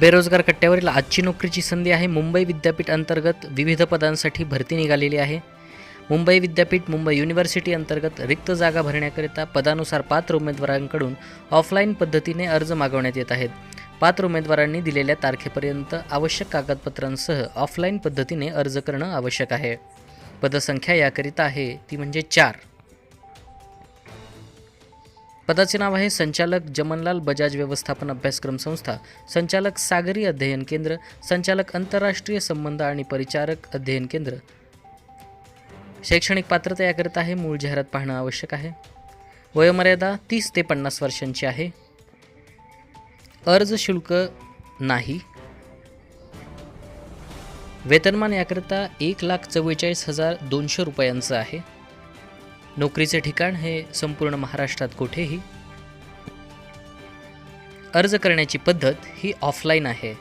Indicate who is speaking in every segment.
Speaker 1: बेरोजगार कट्ट्यावरील आजची नोकरीची संधी आहे. मुंबई विद्यापीठ अंतर्गत विविध पदांसाठी भरती निघालेली आहे. मुंबई विद्यापीठ मुंबई युनिव्हर्सिटी अंतर्गत रिक्त जागा भरण्याकरिता पदानुसार पात्र उमेदवारांकडून ऑफलाईन पद्धतीने अर्ज मागवण्यात येत आहेत. पात्र उमेदवारांनी दिलेल्या तारखेपर्यंत आवश्यक कागदपत्रांसह ऑफलाईन पद्धतीने अर्ज करणं आवश्यक आहे. पदसंख्या याकरिता आहे ती म्हणजे चार. पदाचे नाव आहे संचालक जमनलाल बजाज व्यवस्थापन अभ्यासक्रम संस्था संचालक सागरी अध्ययन केंद्र संचालक आंतरराष्ट्रीय संबंध आणि परिचारक अध्ययन केंद्र. शैक्षणिक पात्रता याकरिता आहे मूळ जाहिरात पाहणं आवश्यक आहे. वयोमर्यादा तीस ते पन्नास वर्षांची आहे. अर्ज शुल्क नाही. वेतनमान याकरिता एक लाख चव्वेचाळीस हजार दोनशे रुपयांचं आहे. नोकरीचे ठिकाण हे संपूर्ण महाराष्ट्रात कुठेही. अर्ज करण्याची पद्धत ही ऑफलाईन आहे.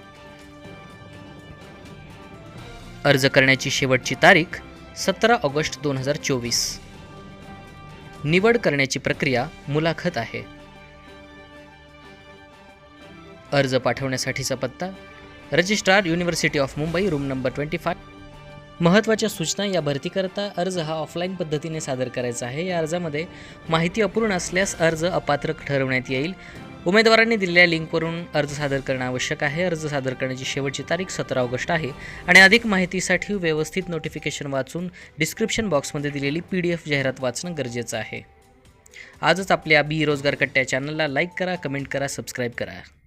Speaker 1: अर्ज करण्याची शेवटची तारीख सतरा ऑगस्ट दोन हजार चोवीस. निवड करण्याची प्रक्रिया मुलाखत आहे. अर्ज पाठवण्यासाठीचा पत्ता registrar university of Mumbai room number twenty five. महत्त्वाच्या सूचना या भरतीकरता अर्ज हा ऑफलाईन पद्धतीने सादर करायचा आहे. या अर्जामध्ये माहिती अपूर्ण असल्यास अर्ज अपात्र ठरवण्यात येईल. उमेदवारांनी दिलेल्या लिंकवरून अर्ज सादर करणं आवश्यक आहे. अर्ज सादर करण्याची शेवटची तारीख सतरा ऑगस्ट आहे आणि अधिक माहितीसाठी व्यवस्थित नोटिफिकेशन वाचून डिस्क्रिप्शन बॉक्समध्ये दिलेली पी डी एफ जाहिरात वाचणं गरजेचं आहे. आजच आपल्या बी रोजगार कट्ट्या चॅनलला लाईक करा कमेंट करा सबस्क्राईब करा.